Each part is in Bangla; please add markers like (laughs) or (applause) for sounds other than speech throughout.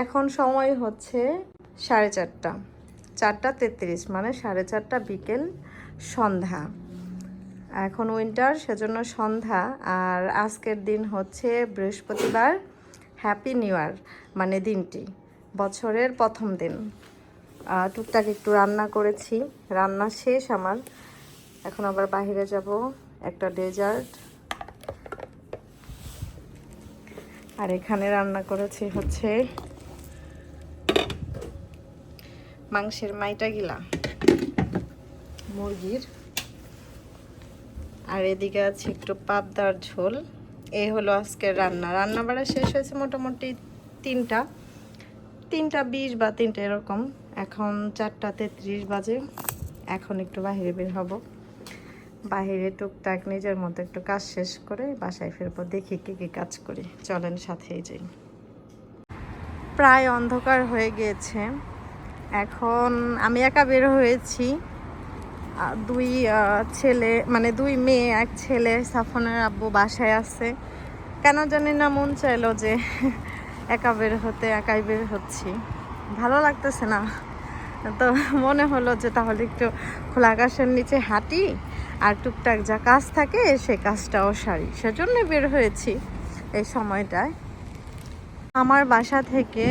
এখন সময় হচ্ছে সাড়ে চারটা। চারটা তেত্রিশ মানে সাড়ে চারটা বিকেল সন্ধ্যা। এখন উইন্টার, সেজন্য সন্ধ্যা। আর আজকের দিন হচ্ছে বৃহস্পতিবার। হ্যাপি নিউ ইয়ার মানে দিনটি। বছরের প্রথম দিন। টুকটাক একটু রান্না করেছি। রান্না শেষ আমার। এখন আবার বাইরে যাব, একটা ডেজার্ট। আর এখানে রান্না করেছি হচ্ছে মাংসের মাইটা গিলা। মুরগির। আর এদিকে আছে একটু পাবদার ঝোল। এই হলো আজকের রান্না। রান্না বাড়া শেষ হয়েছে মোটামুটি তিনটা। তিনটা বিশ বা তিনটা এরকম। এখন চারটা তেত্রিশ বাজে। এখন একটু বাইরে বের হব। বাইরে টুকটাক নিজের মতো একটু কাজ শেষ করে বাসায় ফিরবো, দেখি কী কী কাজ করি। চলেন সাথেই যাই। প্রায় অন্ধকার হয়ে গিয়েছে। এখন আমি একা বের হয়েছি। দুই ছেলে মানে দুই মেয়ে, এক ছেলে, সাফনের আব্বু বাসায় আছে। কেন জানি না মন চাইলো যে (laughs) একা বের হতে, একাই বের হচ্ছি। ভালো লাগতেছে না। তো মনে হলো যে তাহলে একটু খোলা আকাশের নিচে হাঁটি আর টুকটাক যা কাজ থাকে সে কাজটাও সারি। সেজন্য বের হয়েছি এই সময়টায়। আমার বাসা থেকে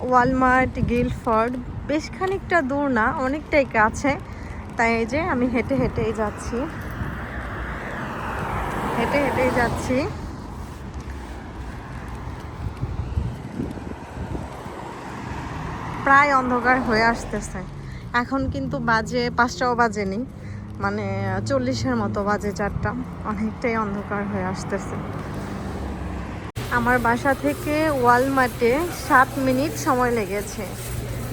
ওয়ালমার্ট, গিলফোর্ড, বেশ খানিকটা দূর না, অনেকটাই কাছে। তাই এই যে আমি হেঁটে হেঁটেই যাচ্ছি। হেঁটে হেঁটেই যাচ্ছি। প্রায় অন্ধকার হয়ে আসতেছে। এখন কিন্তু বাজে পাঁচটাও বাজেনি। মানে চল্লিশের মতো বাজে চারটা। অনেকটাই অন্ধকার হয়ে আসতেছে। আমার বাসা থেকে ওয়ালমার্টে সাত মিনিট সময় লেগেছে।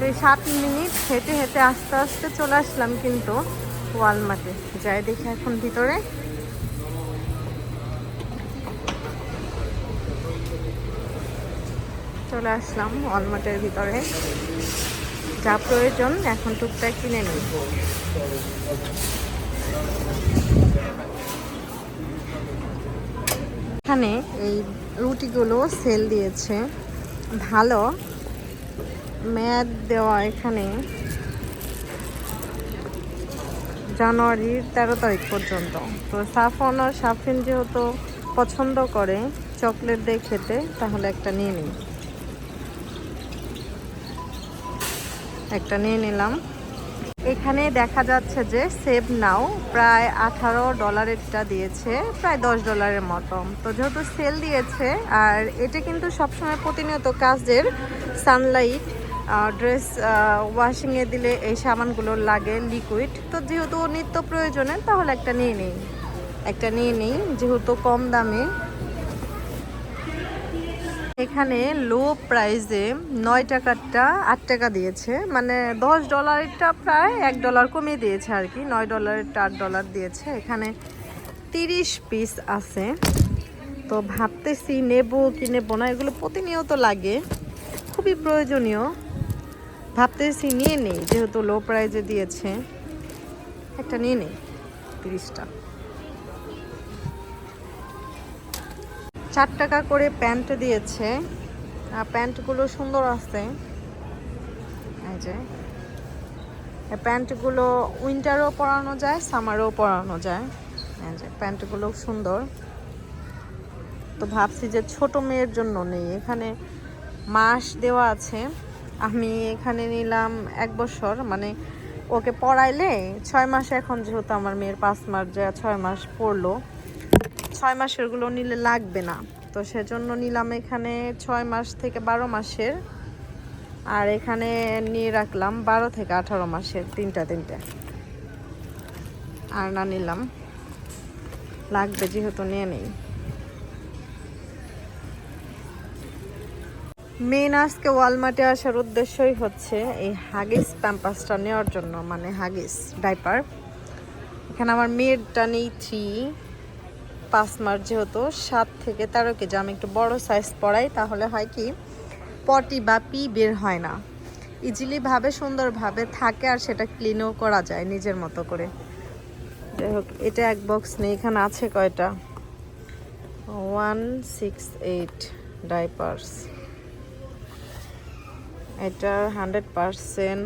এই সাত মিনিট হেঁটে হেঁটে আস্তে আস্তে চলে আসলাম কিন্তু ওয়ালমার্টে। যাই দেখি এখন ভিতরে। চলে আসলাম ওয়ালমার্টের ভিতরে। যা প্রয়োজন এখন টুকটাক কিনে নিই এখানে এই রুটিগুলো সেল দিয়েছে। ভালো। ম্যাদ দেওয়া এখানে জানুয়ারির তেরো তারিখ পর্যন্ত। তো সাফন আর সাফিন যেহেতু পছন্দ করে চকলেট দিয়ে খেতে, তাহলে একটা নিয়ে নিই একটা নিয়ে নিলাম। এখানে দেখা যাচ্ছে যে সেভ নাও প্রায় আঠারো ডলারেরটা দিয়েছে, প্রায় দশ ডলারের মতো তো যেহেতু সেল দিয়েছে, আর এটা কিন্তু সবসময় প্রতিনিয়ত কাজের সানলাইট ড্রেস ওয়াশিংয়ে দিলে এই সাবানগুলো লাগে লিকুইড তো যেহেতু নিত্য প্রয়োজনে, তাহলে একটা নিয়ে নিই। একটা নিয়ে নিই, যেহেতু কম দামে। এখানে লো প্রাইসে নয় টাকারটা আট টাকা দিয়েছে। মানে দশ ডলারেরটা প্রায় এক ডলার কমিয়ে দিয়েছে আর কি। নয় ডলারেরটা আট ডলার দিয়েছে। এখানে তিরিশ পিস আছে। তো ভাবতেছি নেব কি নেব না, এগুলো প্রতিনিয়ত লাগে। খুবই প্রয়োজনীয়। ভাবতেছি নিয়ে নেই, যেহেতু লো প্রাইজে দিয়েছে। একটা নিয়ে নেই, তিরিশটা। চার টাকা করে প্যান্ট দিয়েছে। আর প্যান্টগুলো সুন্দর আছে। এই যে। প্যান্টগুলো উইন্টারও পরানো যায়, সামারও পরানো যায়। এই যে, প্যান্টগুলো সুন্দর। তো ভাবছি যে ছোট মেয়ের জন্য নেই। এখানে মাস দেওয়া আছে। আমি এখানে নিলাম এক বছর। মানে ওকে পড়াইলে ছয় মাস এখন যেহেতু আমার মেয়ের পাঁচ মাস, যা ছয় মাস পড়ল। ছয় মাসেরগুলো নিলে লাগবে না। তো সেজন্য নিলাম এখানে ছয় মাস থেকে বারো মাসের। আর এখানে নিয়ে রাখলাম বারো থেকে আঠারো মাসের তিনটা তিনটা। আর না নিলাম। লাগবে যেহেতু নিয়ে নেই। মেন আজকে ওয়ালমার্টে আসার উদ্দেশ্যই হচ্ছে এই হাগিস প্যাম্পাসটা নেওয়ার জন্য মানে হাগিস ডাইপার। এখানে আমার মেয়েরটা নেই, থ্রি। পাঁচ মাস যেহেতু, সাত থেকে তেরো কেজি। আমি একটু বড় সাইজ পড়াই, তাহলে হয় কি, পটি বা পি বের হয় না। ইজিলিভাবে সুন্দরভাবে থাকে আর সেটা ক্লিনও করা যায় নিজের মতো করে। যাই হোক, এটা এক বক্স নেই এখানে আছে কয়টা? ওয়ান সিক্স এইট ডাইপার্স এটা hundred percent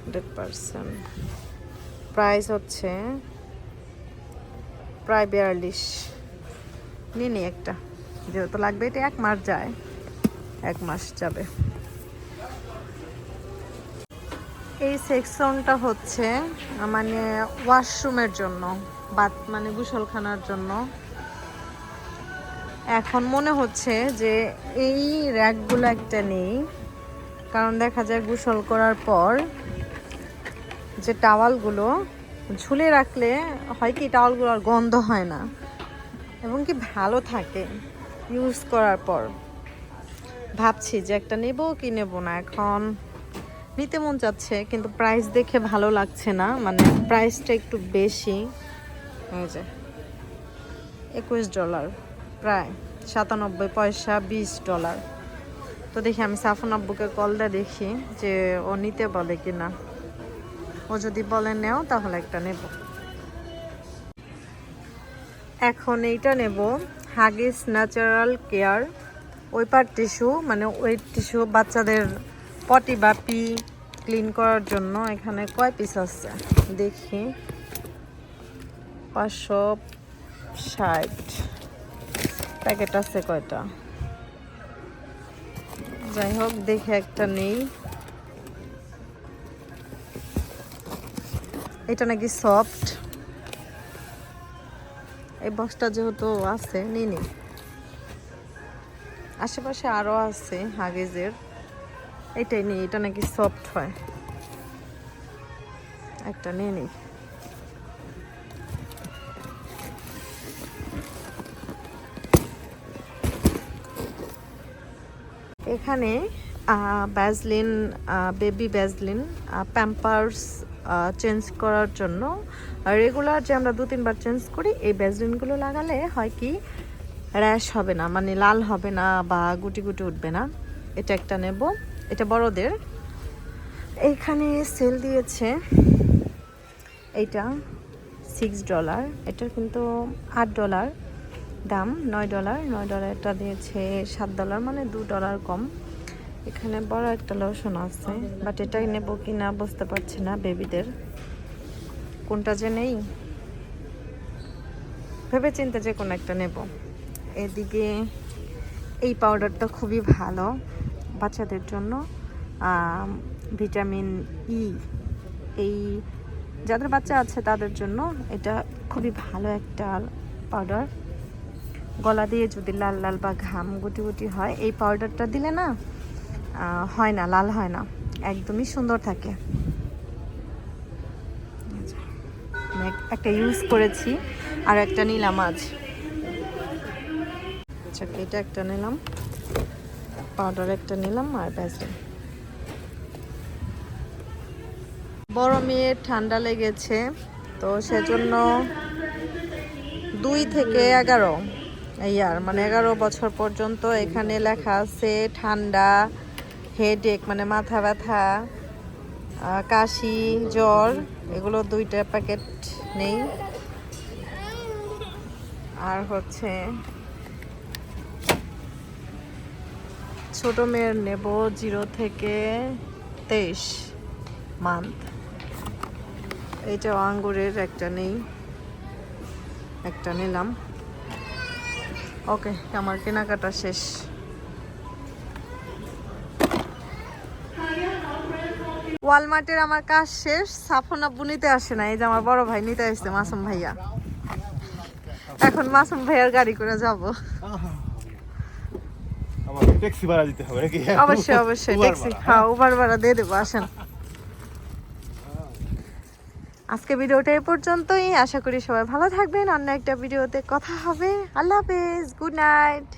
hundred percent price হচ্ছে প্রায় বিয়াল্লিশ। নিয়ে নি একটা। যেহেতু লাগবে এটা এক মাস যায়। এক মাস যাবে। এই সেকশনটা হচ্ছে মানে ওয়াশরুমের জন্য বাত মানে গোসলখানার জন্য। এখন মনে হচ্ছে যে এই র্যাকগুলো একটা নেই। কারণ দেখা যায় গোসল করার পর যে টাওয়ালগুলো ঝুলে রাখলে হয় কি টাওয়ালগুলো আর গন্ধ হয় না, এবং কি ভালো থাকে ইউজ করার পর। ভাবছি যে একটা নেব কি নেব না, এখন নিতে মন যাচ্ছে কিন্তু প্রাইস দেখে ভালো লাগছে না মানে প্রাইসটা একটু বেশি। এই যে, একুশ ডলার প্রায় সাতানব্বই পয়সা বিশ ডলার তো দেখি আমি সাফন আব্বুকে কলটা দেখি যে ও নিতে বলে কি না ও যদি বলে নেও, তাহলে একটা নেব। এখন এইটা নেব হাগিস ন্যাচারাল কেয়ার ওইপার টিস্যু মানে ওই টিস্যু বাচ্চাদের পটি বা পি ক্লিন করার জন্য এখানে কয় পিস আছে? দেখি। পাঁচশো ষাট। প্যাকেট আছে কয়টা? যাই হোক, দেখে একটা নেই। এটা নাকি সফট এই বক্সটা যেহেতু আছে নিই নি। আশেপাশে আরও আছে হাগেজের। এটাই নেই এটা নাকি সফট হয়। একটা নিয়ে নিই এখানে Vaseline baby Vaseline Pampers change করার জন্য। রেগুলার যে আমরা দু তিনবার চেঞ্জ করি, এই ব্যাজলিনগুলো লাগালে হয় কি র্যাশ হবে না মানে লাল হবে না বা গুটি গুটি উঠবে না। এটা একটা নেব। এটা বড়দের। এইখানে সেল দিয়েছে এইটা সিক্স ডলার এটা কিন্তু আট ডলার দাম, নয় ডলার নয় ডলারটা দিয়েছে সাত ডলার মানে দু ডলার কম। এখানে বড় একটা লোশন আছে বাট এটাই নেব কি না বুঝতে পারছি না বেবিদের কোনটা যে নেই? ভেবে চিন্তে যে কোনো একটা নেব। এদিকে এই পাউডারটা খুবই ভালো বাচ্চাদের জন্য। ভিটামিন ই এই যাদের বাচ্চা আছে তাদের জন্য এটা খুবই ভালো একটা পাউডার গলা দিয়ে যদি লাল লাল বা ঘাম গুটি গুটি হয়, এই পাউডারটা দিলে না হয় না, লাল হয় না। একদমই সুন্দর থাকে। একটা ইউজ করেছি, আর একটা নিলাম আজ। আচ্ছা এটা একটা নিলাম পাউডার একটা নিলাম, আর ব্যাসলিন বড় মেয়ের ঠান্ডা লেগেছে, তো সেজন্য দুই থেকে এগারো ইয়ার মানে এগারো বছর পর্যন্ত এখানে লেখা আছে, ঠান্ডা হেডেক মানে মাথা ব্যথা কাশি, জ্বর, এগুলো দুইটা প্যাকেট নেই। আর হচ্ছে ছোট মেয়ের নেব জিরো থেকে তেইশ মান্থ এইটা আঙ্গুরের একটা নেই, একটা নিলাম। ওকে আমার কেনাকাটা শেষ। ওয়ালমার্টের আমার কাজ শেষ সাফন আব্বু নিতে আসে না এই যে আমার বড় ভাই নিতে আসছে মাসুম ভাইয়া। এখন মাসুম ভাইয়ার গাড়ি করে যাব। ট্যাক্সি ভাড়া দিতে হবে নাকি? অবশ্যই অবশ্যই ট্যাক্সি। হ্যাঁ উবার ভাড়া দিয়ে দেবো আসেন। আজকে ভিডিওটা এই পর্যন্তই। আশা করি সবাই ভালো থাকবেন। অন্য একটা ভিডিওতে কথা হবে। আল্লাহ হাফেজ গুড নাইট।